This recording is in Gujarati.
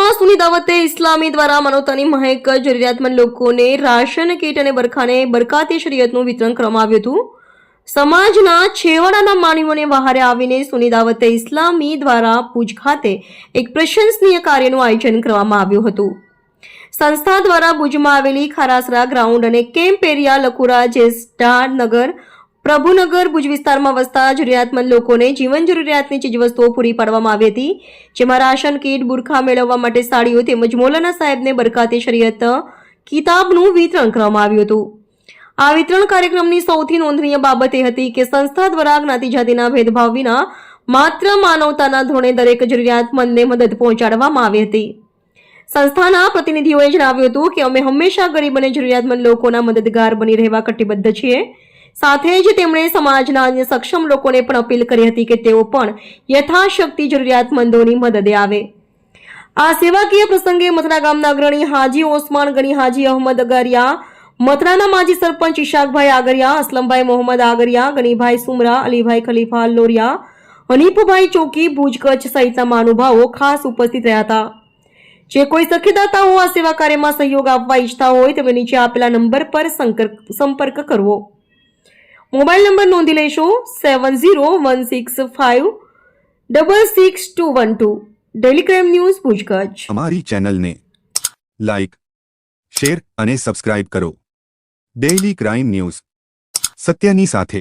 દાવતે ઇસ્લામી દ્વારા માનવતાની મહેક જરૂરિયાતમંદ લોકોને રાશન કીટ અને બરખાને બરકાતી શરીયતનું વિતરણ કરવામાં આવ્યું હતું. સમાજના છેવાડાના માનવીઓને બહારે આવીને સુની દાવતે ઇસ્લામી દ્વારા પૂજ ખાતે એક પ્રશંસનીય કાર્યનું આયોજન કરવામાં આવ્યું હતું. સંસ્થા દ્વારા ભુજમાં આવેલી ખારાસરા ગ્રાઉન્ડ અને કેમ્પ એરિયા લકુરા જેસ્ટા નગર પ્રભુનગર ભુજ વિસ્તારમાં વસતા જરૂરિયાતમંદ લોકોને જીવન જરૂરિયાતની ચીજવસ્તુઓ પૂરી પાડવામાં આવી હતી, જેમાં રાશન કીટ, બુરખા મેળવવા માટે સાડીઓ તેમજ મોલાના સાહેબને બરકાતી શરીયત, કિતાબનું વિતરણ કરવામાં આવ્યું હતું. આ વિતરણ કાર્યક્રમની સૌથી નોંધનીય બાબત એ હતી કે સંસ્થા દ્વારા જ્ઞાતિ જાતિના ભેદભાવ વિના માત્ર માનવતાના ધોરણે દરેક જરૂરિયાતમંદને મદદ પહોંચાડવામાં આવી હતી. સંસ્થાના પ્રતિનિધિઓએ જણાવ્યું હતું કે અમે હંમેશા ગરીબ અને જરૂરિયાતમંદ લોકોના મદદગાર બની રહેવા કટિબદ્ધ છીએ. સાથે જ તેમણે સમાજના અન્ય સક્ષમ લોકોને પણ અપીલ કરી હતી કે તેઓ પણ યથાશક્તિ જરૂરિયાતમંદોની મદદે આવે. આ સેવાકીય પ્રસંગે મથરા ગામના અગ્રણી હાજી ઓસમાન, ગણી હાજી અહમદ અગરિયા, મથરાના માજી સરપંચ ઇશાકભાઈ આગરિયા, અસલમભાઈ મોહમ્મદ આગરિયા, ગણીભાઈ સુમરા, અલીભાઈ ખલીફા લોરિયા, હનીફભાઈ ચોકી, ભુજ કચ્છ સહિતના મહાનુભાવો ખાસ ઉપસ્થિત રહ્યા હતા. જે કોઈ સખીદાતાઓ આ સેવા કાર્યમાં સહયોગ આપવા ઈચ્છતા હોય તેમને નીચે આપેલા નંબર પર સંપર્ક કરવો. મોબાઈલ નંબર નોંધી લેશો seven zero one six five double six two one two. Daily crime news પૂછગછ. અમારી ચેનલને લાઇક શેર અને સબસ્ક્રાઇબ કરો. ડેઇલી ક્રાઇમ ન્યૂઝ સત્યની સાથે.